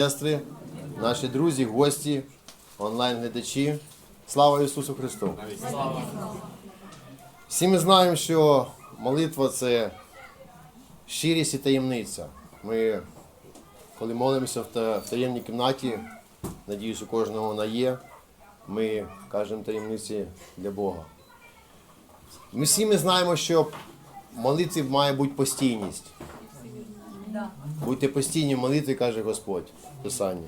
Сестри, наші друзі, гості, онлайн-глядачі. Слава Ісусу Христу! Всі ми знаємо, що молитва це щирість і таємниця. Ми, коли молимося в таємній кімнаті, надіюсь, у кожного вона є, ми кажемо таємниці для Бога. Ми всі ми знаємо, що молитві має бути постійність. Будьте постійні в молитві, каже Господь в Писанні.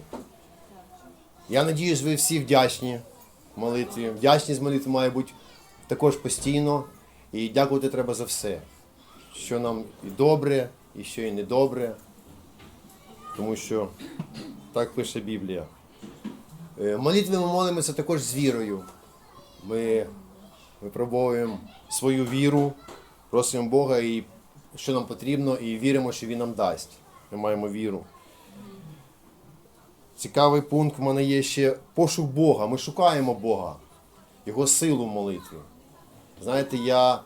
Я надіюсь, ви всі вдячні молитві. Вдячність молитви має бути також постійно. І дякувати треба за все, що нам і добре, і що і недобре. Тому що так пише Біблія. Е, В молитві ми молимося також з вірою. Ми випробовуємо свою віру, просимо Бога, і що нам потрібно, і віримо, що Він нам дасть. Ми маємо віру. Цікавий пункт в мене є ще пошук Бога. Ми шукаємо Бога, Його силу в молитві. Знаєте, я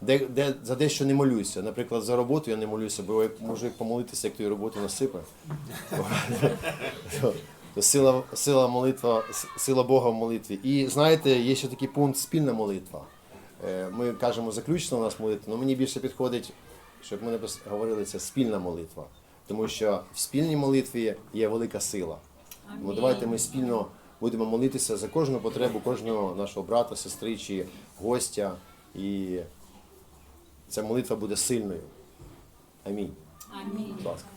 де, де, за дещо не молюся. Наприклад, за роботу я не молюся, бо я можу помолитися, як тої роботи насипе. Сила, сила молитва, сила Бога в молитві. І знаєте, є ще такий пункт спільна молитва. Е, Ми кажемо заключно у нас молитва, але мені більше підходить, щоб ми не говорили це спільна молитва. Тому що в спільній молитві є велика сила. Тому давайте ми спільно будемо молитися за кожну потребу кожного нашого брата, сестри чи гостя. І ця молитва буде сильною. Амінь. Амінь. Будь ласка.